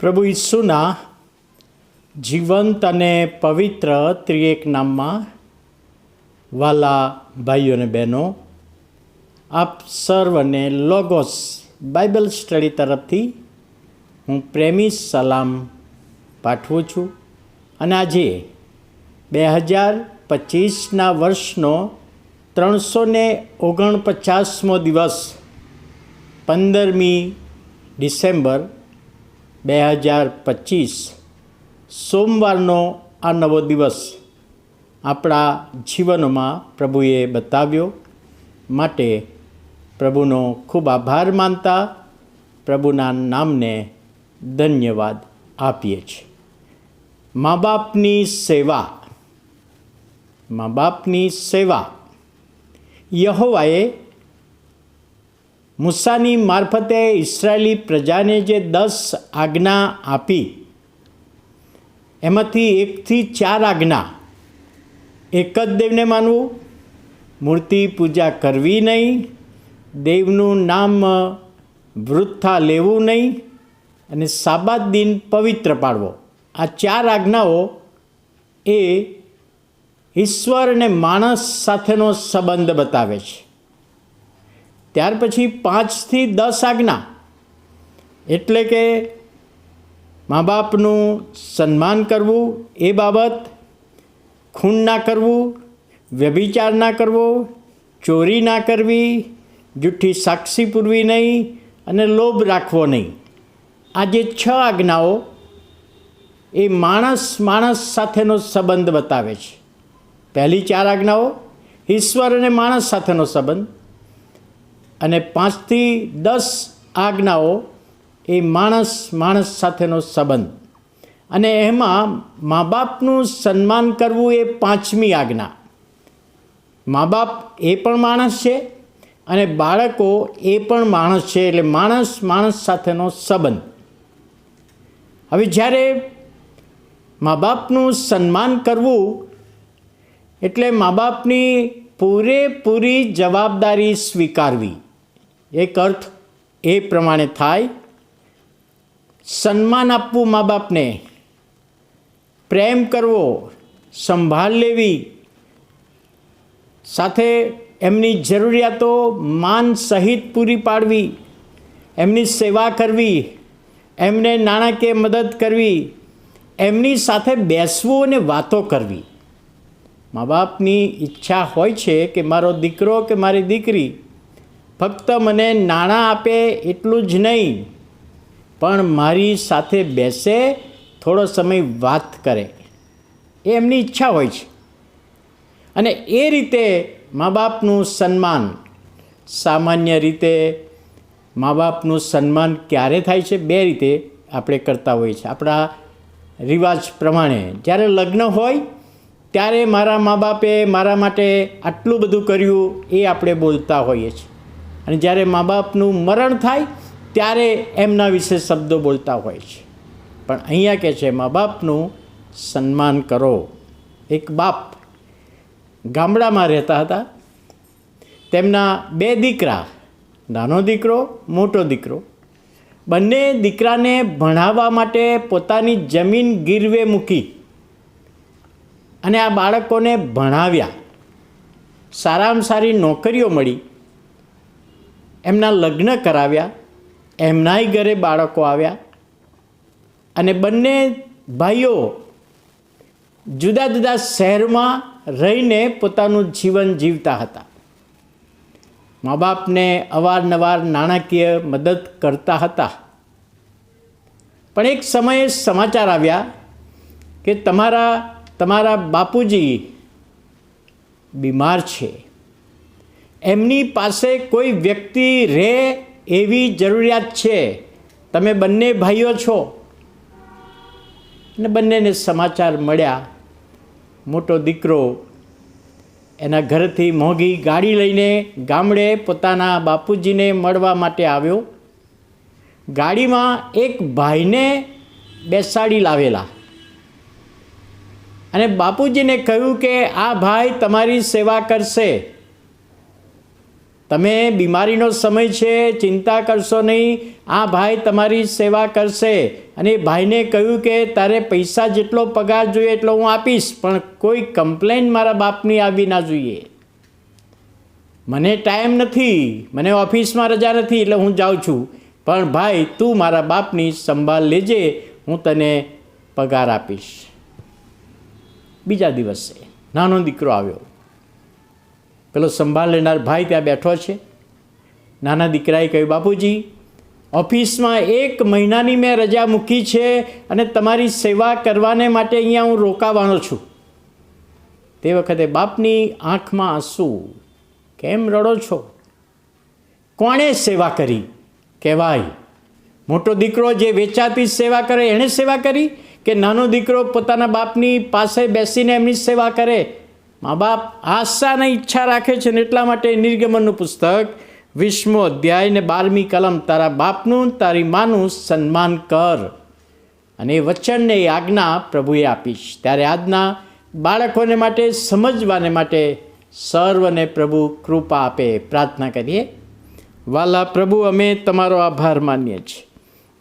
પ્રભુ ઈસુના જીવંત અને પવિત્ર ત્રિએક નામમાં વાલા ભાઈઓ અને બહેનો, આપ સર્વને લોગોસ બાઇબલ સ્ટડી તરફથી હું પ્રેમી સલામ પાઠવું છું. અને આજે બે હજાર પચીસના વર્ષનો ત્રણસો ને ઓગણપચાસમો દિવસ પંદરમી ડિસેમ્બર બે હજાર પચીસ સોમવારનો આ નવો દિવસ આપણા જીવનમાં પ્રભુએ બતાવ્યો. માટે પ્રભુનો ખૂબ આભાર માનતા પ્રભુના નામને ધન્યવાદ આપીએ છીએ. મા બાપની સેવા, મા બાપની સેવા યહોવાએ મૂસાની મારફતે ઇસરાયેલી પ્રજાને જે દસ આજ્ઞા આપી, એમાંથી એકથી ચાર આજ્ઞા એક જ દેવને માનવું, મૂર્તિ પૂજા કરવી નહીં, દેવનું નામ વૃથા લેવું નહીં અને સાબાદ દિન પવિત્ર પાડવો. આ ચાર આજ્ઞાઓ એ ઈશ્વર અને માણસ સાથેનો સંબંધ બતાવે છે. ત્યાર પછી પાંચથી દસ આજ્ઞા. એટલે કે મા બાપનું સન્માન કરવું એ બાબત, ખૂન ના કરવું, વ્યભિચાર ના કરવો, ચોરી ના કરવી જૂઠી સાક્ષી પૂરવી નહીં અને લોભ રાખવો નહીં. આ જે છ આજ્ઞાઓ એ માણસ માણસ સાથેનો સંબંધ બતાવે છે. પહેલી ચાર આજ્ઞાઓ, ઈશ્વર અને માણસ સાથેનો સંબંધ. અને પાંચથી દસ આજ્ઞાઓ એ માણસ માણસ સાથેનો સંબંધ. અને એમાં મા બાપનું સન્માન કરવું એ પાંચમી આજ્ઞા. મા બાપ એ પણ માણસ છે અને બાળકો એ પણ માણસ છે એટલે માણસ માણસ સાથેનો સંબંધ. હવે જ્યારે મા બાપનું સન્માન કરવું એટલે મા બાપની પૂરેપૂરી જવાબદારી સ્વીકારવી. એક અર્થ એ પ્રમાણે થાય, સન્માન આપવું મા બાપને પ્રેમ કરવો, સંભાળ લેવી, સાથે એમની જરૂરિયાતો માન સહિત પૂરી પાડવી, એમની સેવા કરવી, એમને નાણાકીય મદદ કરવી, એમની સાથે બેસવું અને વાતો કરવી. મા બાપની ઈચ્છા હોય છે કે મારો દીકરો કે મારી દીકરી ફક્ત મને નાણાં આપે એટલું જ નહીં, પણ મારી સાથે બેસે, થોડો સમય વાત કરે. એ એમની ઈચ્છા હોય છે. અને એ રીતે મા બાપનું સન્માન, સામાન્ય રીતે મા બાપનું સન્માન ક્યારે થાય છે બે રીતે આપણે કરતા હોઈએ છીએ. આપણા રિવાજ પ્રમાણે જ્યારે લગ્ન હોય, ત્યારે મારા મા બાપે મારા માટે આટલું બધું કર્યું એ આપણે બોલતા હોઈએ છીએ. અને જ્યારે મા બાપનું મરણ થાય, ત્યારે એમના વિશે શબ્દો બોલતા હોય છે. પણ અહીંયા કહે છે, મા બાપનું સન્માન કરો. એક બાપ ગામડામાં રહેતા હતા. તેમના બે દીકરા, નાનો દીકરો, મોટો દીકરો. બંને દીકરાને ભણાવવા માટે પોતાની જમીન ગીરવે મૂકી અને આ બાળકોને ભણાવ્યા. સારામાં સારી નોકરીઓ મળી. એમના લગ્ન કરાવ્યા, એમનાય ઘરે બાળકો આવ્યા અને બંને ભાઈઓ જુદા જુદા શહેરમાં રહીને પોતાનું જીવન જીવતા હતા. મા બાપને અવારનવાર નાણાકીય મદદ કરતા હતા. પણ એક સમયે સમાચાર આવ્યા કે તમારા તમારા બાપુજી બીમાર છે. એમની પાસે કોઈ વ્યક્તિ રહે એવી જરૂરિયાત છે? તમે બંને ભાઈઓ છો. અને બંનેને સમાચાર મળ્યા. મોટો દીકરો એના ઘરેથી મોંઘી ગાડી લઈને ગામડે પોતાના બાપુજીને મળવા માટે આવ્યો. ગાડીમાં એક ભાઈને બેસાડી લાવેલા. અને બાપુજીને કહ્યું કે, આ ભાઈ તમારી સેવા કરશે. તમે બીમારીનો સમય છે, ચિંતા કરશો નહીં. આ ભાઈ તમારી સેવા કરશે. અને ભાઈને કહ્યું કે, તારે પૈસા જેટલો પગાર જોઈએ એટલો હું આપીશ, પણ કોઈ કમ્પ્લેન મારા બાપની આવી ના જોઈએ. મને ટાઈમ નથી. મને ઓફિસમાં રજા નથી, એટલે હું જાઉં છું. પણ ભાઈ, તું મારા બાપની સંભાળ લેજે, હું તને પગાર આપીશ. બીજા દિવસે નાનો દીકરો આવ્યો. પેલો સંભાળ લેનાર ભાઈ ત્યાં બેઠો છે. નાના દીકરાએ કહ્યું, બાપુજી, ઓફિસમાં એક મહિનાની મેં રજા મૂકી છે અને તમારી સેવા કરવાને માટે અહીંયા હું રોકાવાનો છું. તે વખતે બાપની આંખમાં આંસુ, કેમ રડો છો? કોણે સેવા કરી? કહેવાય. મોટો દીકરો જે વેચાતી સેવા કરે, એણે સેવા કરી? કે નાનો દીકરો પોતાના બાપની પાસે બેસીને એમની સેવા કરે? મા બાપ આશાને ઈચ્છા રાખે છે ને એટલા માટે નિર્ગમનનું પુસ્તક વિશ્વમો અધ્યાય ને બારમી કલમ, તારા બાપનું તારી માનું સન્માન કર. અને એ વચનને, એ આજ્ઞા પ્રભુએ આપીશ. ત્યારે આજના બાળકોને માટે, સમજવાને માટે સર્વને પ્રભુ કૃપા આપે. પ્રાર્થના કરીએ. વાલા પ્રભુ, અમે તમારો આભાર માનીએ છીએ.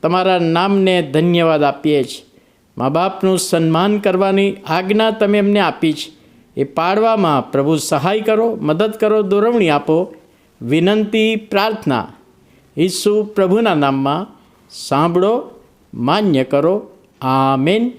તમારા નામને ધન્યવાદ આપીએ છીએ. મા બાપનું સન્માન કરવાની આજ્ઞા તમે એમને આપી છે. એ પાડવામાં પ્રભુ સહાય કરો, મદદ કરો, દોરવણી આપો. વિનંતી, પ્રાર્થના ઈસુ પ્રભુના નામમાં સાંભળો, માન્ય કરો. આમેન.